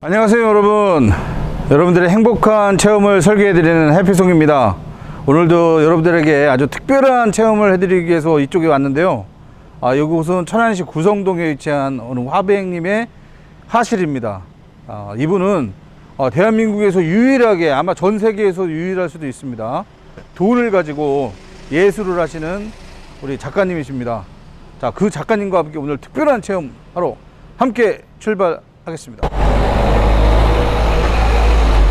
안녕하세요 여러분. 여러분들의 행복한 체험을 설계해드리는 해피송입니다. 오늘도 여러분들에게 아주 특별한 체험을 해드리기 위해서 이쪽에 왔는데요. 아, 이곳은 천안시 구성동에 위치한 어느 화백님의 하실입니다. 아, 이분은 어, 대한민국에서 유일하게 아마 전 세계에서 유일할 수도 있습니다. 돈을 가지고 예술을 하시는 우리 작가님이십니다. 자그 작가님과 함께 오늘 특별한 체험하러 함께 출발하겠습니다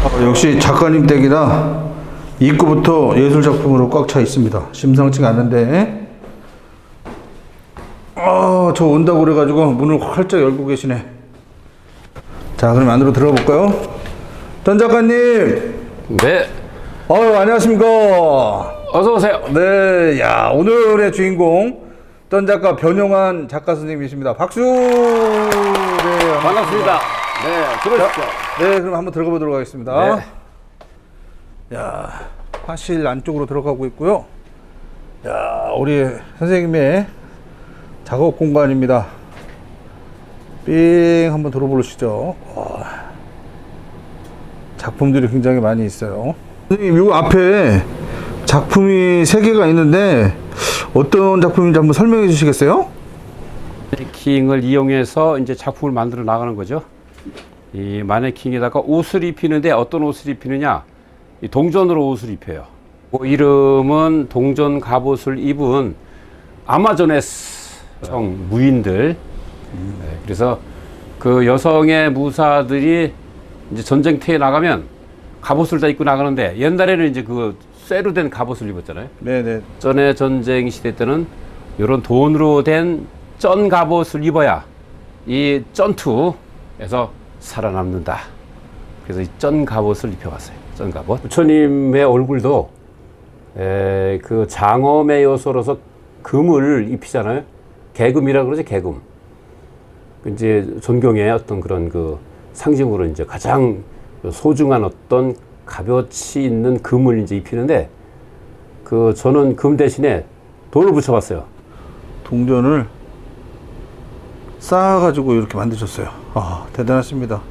어, 역시 작가님 댁이라 입구부터 예술 작품으로 꽉 차 있습니다. 심상치가 않은데. 아, 저 온다고 그래가지고 문을 활짝 열고 계시네. 자, 그럼 안으로 들어가 볼까요? 전 작가님, 네, 어, 안녕하십니까? 어서 오세요. 네, 야, 오늘의 주인공, 전 작가 변용환 작가 선생님이십니다. 박수! 네, 반갑습니다. 네, 들어오십시오. 네, 그럼 한번 들어가 보도록 하겠습니다. 네. 야, 화실 안쪽으로 들어가고 있고요. 야, 우리 선생님의 작업 공간입니다. 삥 한번 들어보시죠. 와, 작품들이 굉장히 많이 있어요. 선생님, 요 앞에 작품이 세 개가 있는데 어떤 작품인지 한번 설명해 주시겠어요? 마네킹을 이용해서 이제 작품을 만들어 나가는 거죠. 이 마네킹에다가 옷을 입히는데 어떤 옷을 입히느냐? 이 동전으로 옷을 입혀요. 그 이름은 동전 갑옷을 입은 아마존에스 성 무인들. 네, 그래서 그 여성의 무사들이 이제 전쟁터에 나가면 갑옷을 다 입고 나가는데 옛날에는 이제 그 쇠로 된 갑옷을 입었잖아요. 네네. 전에 전쟁 시대 때는 이런 돈으로 된 쩐 갑옷을 입어야 이 쩐투에서 살아남는다. 그래서 이 쩐 갑옷을 입혀갔어요. 쩐 갑옷. 부처님의 얼굴도 에, 그 장엄의 요소로서 금을 입히잖아요. 개금이라 그러죠. 개금. 그 이제 존경의 어떤 그런 그 상징으로 이제 가장 소중한 어떤 값어치 있는 금을 이제 입히는데 그 저는 금 대신에 돈을 붙여봤어요. 동전을 쌓아가지고 이렇게 만드셨어요. 아, 대단하십니다.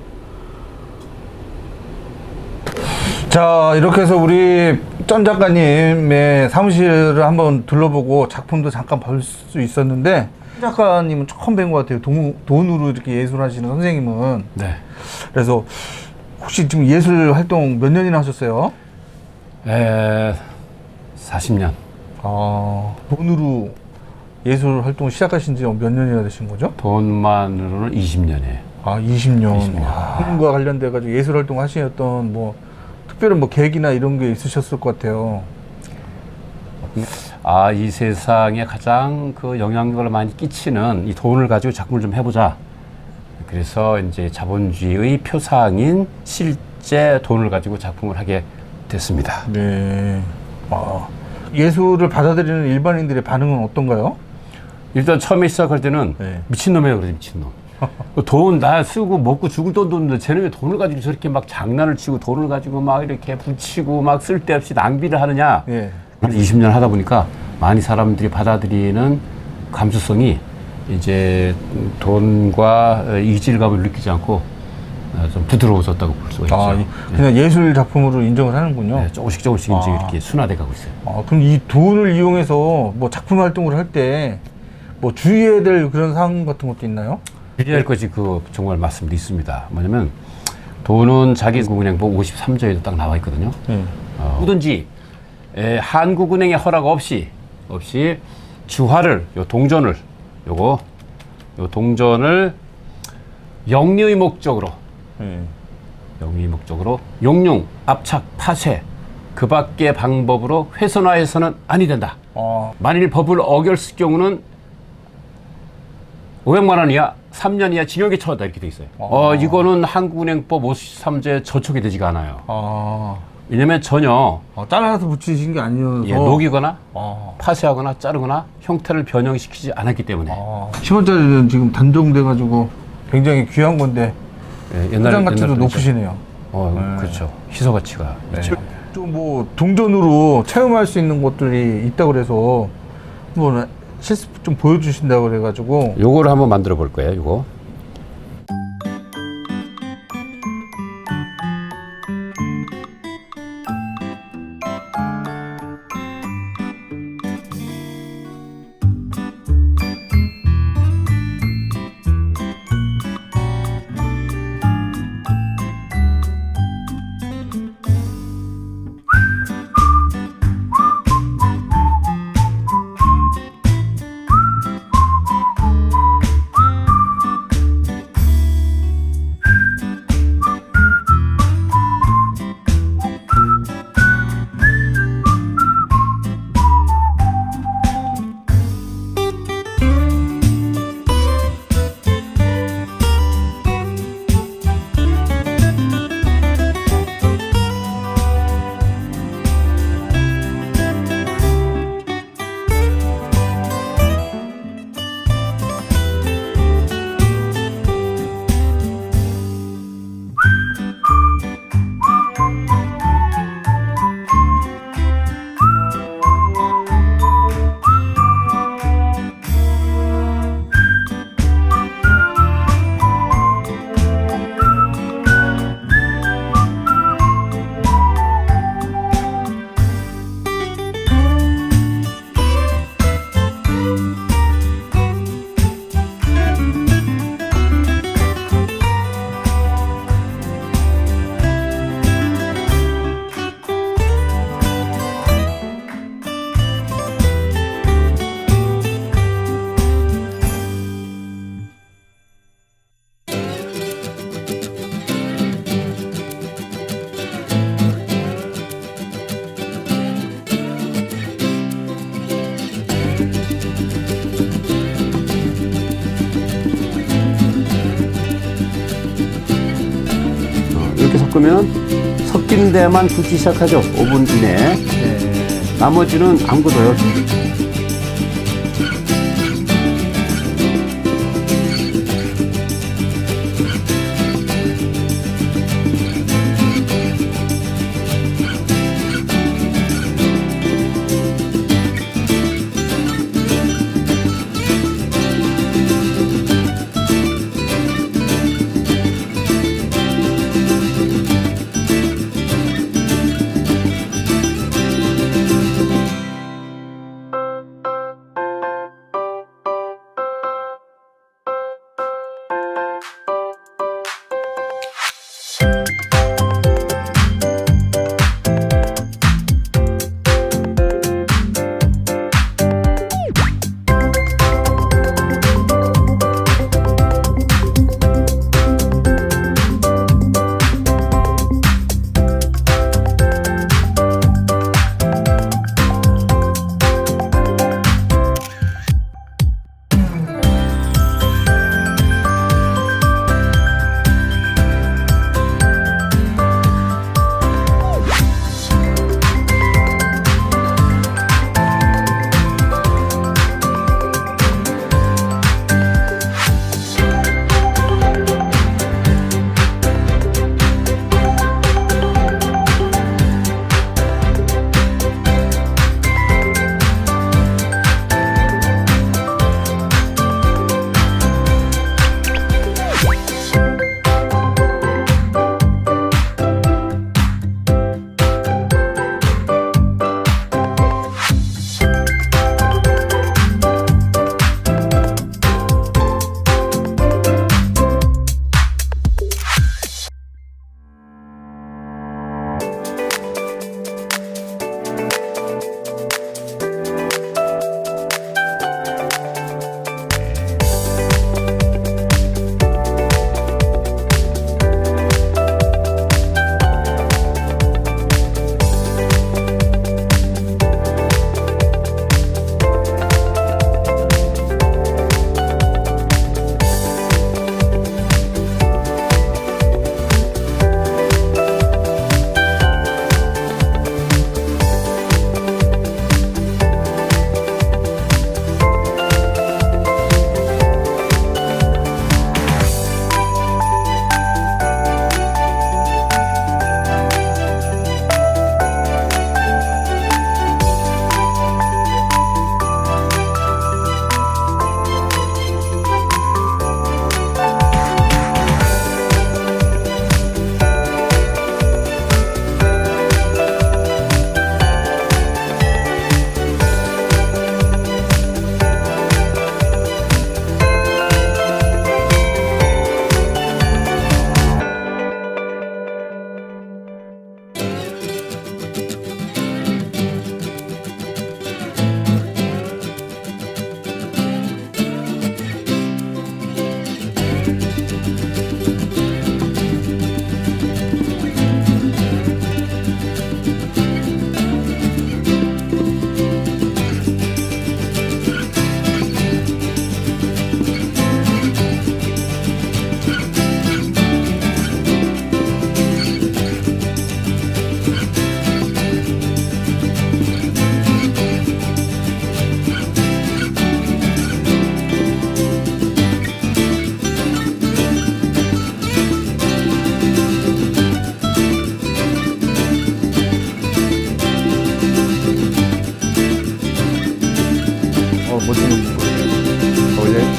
자, 이렇게 해서 우리 전 작가님의 사무실을 한번 둘러보고 작품도 잠깐 볼 수 있었는데, 전 작가님은 처음 뵌 것 같아요. 돈, 돈으로 이렇게 예술하시는 선생님은. 네. 그래서 혹시 지금 예술 활동 몇 년이나 하셨어요? 에, 40년. 아, 돈으로 예술 활동 시작하신 지 몇 년이나 되신 거죠? 돈만으로는 20년이에요. 아, 20년. 20년. 과 관련돼 가지고 예술 활동 하시었던 뭐 특별한 뭐 계획이나 이런 게 있으셨을 것 같아요. 아, 이 세상에 가장 그 영향력을 많이 끼치는 이 돈을 가지고 작품을 좀 해보자. 그래서 이제 자본주의의 표상인 실제 돈을 가지고 작품을 하게 됐습니다. 네. 아, 예술을 받아들이는 일반인들의 반응은 어떤가요? 일단 처음에 시작할 때는 네. 미친놈이라고 그러지, 미친놈. 돈 나 쓰고 먹고 죽을 돈도 없는데 쟤는 왜 돈을 가지고 저렇게 막 장난을 치고 돈을 가지고 막 이렇게 붙이고 막 쓸데없이 낭비를 하느냐. 예. 한 20년 하다 보니까 많이 사람들이 받아들이는 감수성이 이제 돈과 이질감을 느끼지 않고 어, 좀 부드러워졌다고 볼 수가 있죠. 아, 이- 그냥 예술 작품으로 인정을 하는군요. 네, 조금씩 조금씩 이제 아. 이렇게 순화돼 가고 있어요. 아, 그럼 이 돈을 이용해서 뭐 작품 활동을 할 때 뭐 주의해야 될 그런 사항 같은 것도 있나요? 주의할 것이 그 정말 말씀도 있습니다. 뭐냐면 돈은 자기 국은행법 53조에도 딱 나와 있거든요. 예. 어, 누구든지 에, 한국은행의 허락 없이 없이 주화를 요 동전을 요거 요 동전을 영리의 목적으로 예. 영리의 목적으로 용융, 압착, 파쇄 그 밖의 방법으로 훼손화해서는 아니 된다. 아, 만일 법을 어겼을 경우는 500만 원 이하 3년 이하 징역에 처하다 이렇게 돼 있어요. 어, 이거는 한국은행법 53조에 저촉이 되지가 않아요. 아, 왜냐면 전혀 아, 잘라서 붙이신 게 아니어서. 예, 녹이거나 아. 파쇄하거나 자르거나 형태를 변형시키지 않았기 때문에 아, 10원짜리는 지금 단종돼가지고 굉장히 귀한 건데 예, 옛날 소장 가치도 옛날 높으시네요. 어, 그렇죠. 희소 가치가 있죠. 또 뭐 동전으로 체험할 수 있는 것들이 있다 그래서 뭐 실습 좀 보여주신다 그래가지고 요거를 한번 만들어 볼 거예요. 요거 데만 굵기 시작하죠. 5분 이내. 네. 나머지는 아무것도 요 어,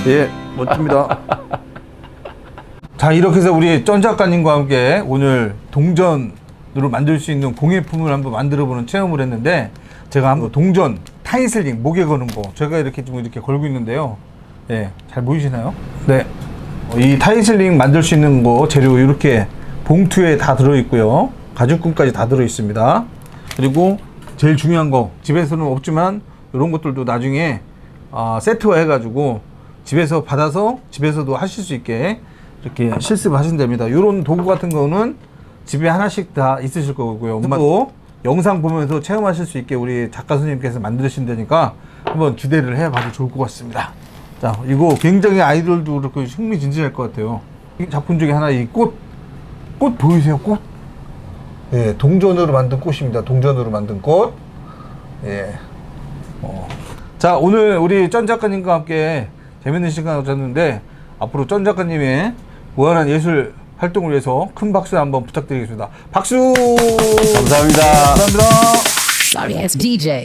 예, 멋집니다. 자, 이렇게 해서 우리 전 작가님과 함께 오늘 동전으로 만들 수 있는 공예품을 한번 만들어보는 체험을 했는데 제가 한번 동전 타이슬링 목에 거는 거 제가 이렇게 지금 이렇게 걸고 있는데요. 예, 잘 보이시나요? 네. 어, 이 타이슬링 만들 수 있는 거 재료 이렇게 봉투에 다 들어 있고요. 가죽끈까지 다 들어 있습니다. 그리고 제일 중요한 거 집에서는 없지만 이런 것들도 나중에 아, 세트화 해가지고 집에서 받아서 집에서도 하실 수 있게 이렇게 실습하시면 됩니다. 이런 도구 같은 거는 집에 하나씩 다 있으실 거고요. 엄마도 영상 보면서 체험하실 수 있게 우리 작가 선생님께서 만드신다니까 한번 기대를 해봐도 좋을 것 같습니다. 자, 이거 굉장히 아이들도 그렇고 흥미진진할 것 같아요. 이 작품 중에 하나 이 꽃 꽃 보이세요? 꽃? 예, 동전으로 만든 꽃입니다. 동전으로 만든 꽃. 예. 어. 자, 오늘 우리 전 작가님과 함께 재밌는 시간을 가졌는데 앞으로 전 작가님의 무한한 예술 활동을 위해서 큰 박수 한번 부탁드리겠습니다. 박수! 감사합니다. 감사합니다. Sorry DJ.